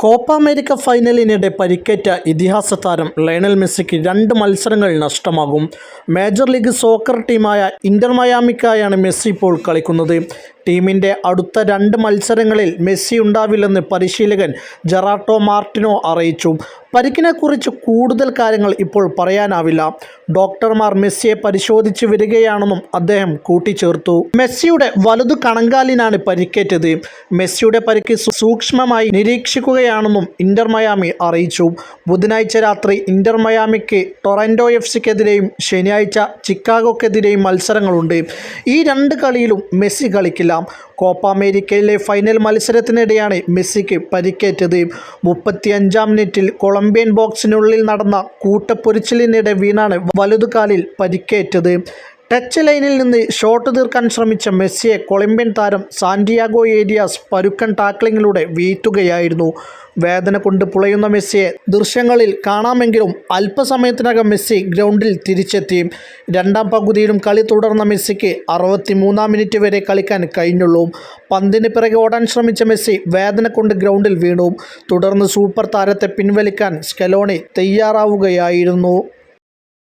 Copa America ഫൈനലിനിടെ പരിക്കേറ്റ ഇതിഹാസ താരം ലയണൽ മെസ്സിക്ക് രണ്ട് മത്സരങ്ങൾ നഷ്ടമാകും. മേജർ ലീഗ് സോക്കർ ടീമായ ഇന്റർ മയാമിക്കായാണ് മെസ്സി ഇപ്പോൾ കളിക്കുന്നത്. ടീമിന്റെ അടുത്ത രണ്ട് മത്സരങ്ങളിൽ മെസ്സി ഉണ്ടാവില്ലെന്ന് പരിശീലകൻ ജെറാട്ടോ മാർട്ടിനോ അറിയിച്ചു. പരിക്കിനെക്കുറിച്ച് കൂടുതൽ കാര്യങ്ങൾ ഇപ്പോൾ പറയാനാവില്ല. ഡോക്ടർമാർ മെസ്സിയെ പരിശോധിച്ച് വരികയാണെന്നും അദ്ദേഹം കൂട്ടിച്ചേർത്തു. മെസ്സിയുടെ വലതു കണങ്കാലിനാണ് പരിക്കേറ്റത്. മെസ്സിയുടെ പരിക്ക് സൂക്ഷ്മമായി നിരീക്ഷിക്കുകയാണെന്നും ഇന്റർ മയാമി അറിയിച്ചു. ബുധനാഴ്ച രാത്രി ഇന്റർ മയാമിക്ക് ടൊറന്റോ എഫ് സിക്കെതിരെയും ശനിയാഴ്ച ചിക്കാഗോക്കെതിരെയും മത്സരങ്ങളുണ്ട്. ഈ രണ്ട് കളിയിലും മെസ്സി കളിക്കില്ല. കോപ്പ അമേരിക്കയിലെ ഫൈനൽ മത്സരത്തിനിടെയാണ് മെസ്സിക്ക് പരിക്കേറ്റത്. മുപ്പത്തിയഞ്ചാം മിനിറ്റിൽ കൊളംബിയൻ ബോക്സിനുള്ളിൽ നടന്ന കൂട്ടപ്പൊരിച്ചിലിനിടെ വീണാണ് വലതുകാലിൽ പരിക്കേറ്റത്. ടച്ച് ലൈനിൽ നിന്ന് ഷോട്ട് തീർക്കാൻ ശ്രമിച്ച മെസ്സിയെ കൊളംബിയൻ താരം സാന്റിയാഗോ ഏരിയാസ് പരുക്കൻ ടാക്ലിങ്ങിലൂടെ വീഴ്ത്തുകയായിരുന്നു. വേദന കൊണ്ട് പുളയുന്ന മെസ്സിയെ ദൃശ്യങ്ങളിൽ കാണാമെങ്കിലും അല്പസമയത്തിനകം മെസ്സി ഗ്രൗണ്ടിൽ തിരിച്ചെത്തി. രണ്ടാം പകുതിയിലും കളി തുടർന്ന മെസ്സിക്ക് അറുപത്തി മൂന്നാം മിനിറ്റ് വരെ കളിക്കാൻ കഴിഞ്ഞുള്ളൂ. പന്തിന് പിറകെ ഓടാൻ ശ്രമിച്ച മെസ്സി വേദന കൊണ്ട് ഗ്രൗണ്ടിൽ വീണു. തുടർന്ന് സൂപ്പർ താരത്തെ പിൻവലിക്കാൻ സ്കെലോണി തയ്യാറാവുകയായിരുന്നു.